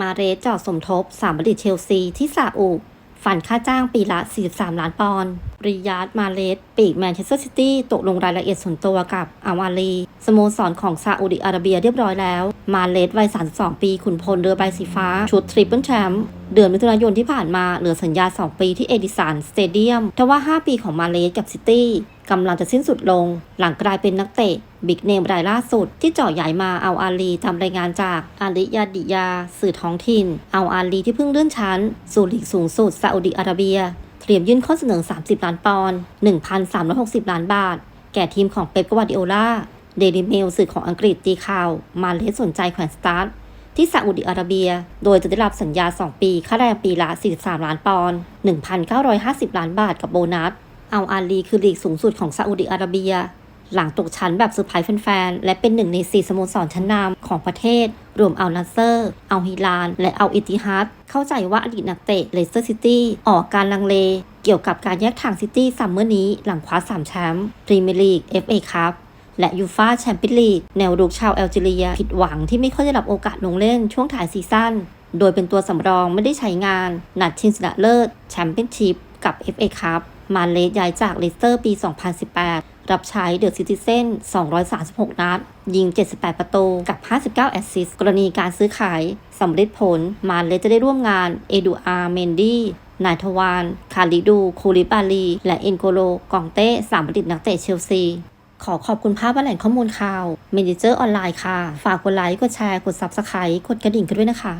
มาเรสจอดสมทบสามบริตเชลซีที่ซาอุฝันค่าจ้างปีละ 43 ล้านปอนด์ริยาดมาเลสปีกแมนเชสเตอร์ซิตี้ตกลงรายละเอียดส่วนตัวกับอาวาลีสโมสรของซาอุดิอาระเบียเรียบร้อยแล้ว มาเลสวัย 32 ปีขุนพลเรือใบสีฟ้า ชุดทริปเปิลแชมป์เดือนมิถุนายนที่ผ่านมาเหลือสัญญา 2 ปีที่เอดิสันสเตเดียมทว่า 5 ปีของมาเลสกับซิตี้ กำลังจะสิ้นสุดลง หลังกลายเป็นนักเตะ บิ๊กเนมรายล่าสุด ที่เจาะใหญ่มาเอาอาลีทำรายงานจากอาลิยาดิยา สื่อท้องถิ่น เอาอาลีที่เพิ่งเลื่อนชั้น สู่ลีกสูงสุดซาอุดิอาระเบีย เตรียมยื่นข้อเสนอ 30 ล้านปอนด์ 1,360 ล้านบาท แก่ทีมของเป๊ปกวาร์ดิโอลาเดลิเมลสื่อของอังกฤษตีข่าว มาเลสสนใจแขวนสตาร์ทที่ซาอุดิอาระเบีย โดยจะได้รับสัญญา 2 ปี ค่าแรงปีละ 43 ล้านปอนด์ 1,950 ล้านบาทกับโบนัส อาอาลีคือลีกสูงสุดของซาอุดิอาระเบีย หลังตกชั้นแบบเซอร์ไพรส์แฟนๆ และเป็นหนึ่งในสี่สโมสรชั้นนำของประเทศ รวมเอานัสเซอร์เอาฮิลาน และเอาอิติฮัดเข้าใจว่าอดีตนักเตะเลสเตอร์ซิตี้ออกการลังเล เกี่ยวกับการแยกทางซิตี้ซัมเมอร์นี้หลังคว้า3แชมป์พรีเมียร์ลีก FA คัพและยูฟาแชมเปี้ยนลีกแนวรุกชาวแอลจีเรีย ผิดหวังที่ไม่ค่อยได้รับโอกาสลงเล่นช่วงถ่ายซีซั่นโดยเป็นตัวสำรองไม่ได้ใช้งาน นัดชิงชนะเลิศแชมเปี้ยนชิพกับ FA คัพ มาเลสย้ายจากเลสเตอร์ปี 2018 รับใช้เดอะซิติเซน236 นัด ยิง 78 ประตู กับ 59 แอสซิสต์ กรณีการซื้อขายสำเร็จผล มาเลสจะได้ร่วมงาน เอดูอาร์ เมนดี้นายทวาน คาริดู คูลิบาลี และเอ็นโกโล กองเต้สามบัณฑิตนักเตะเชลซี ขอขอบคุณภาพและแหล่งข้อมูลข่าว เมนเจอร์ออนไลน์ค่ะ ฝากกดไลค์ กดแชร์ กด Subscribe กดกระดิ่งกันด้วยนะคะ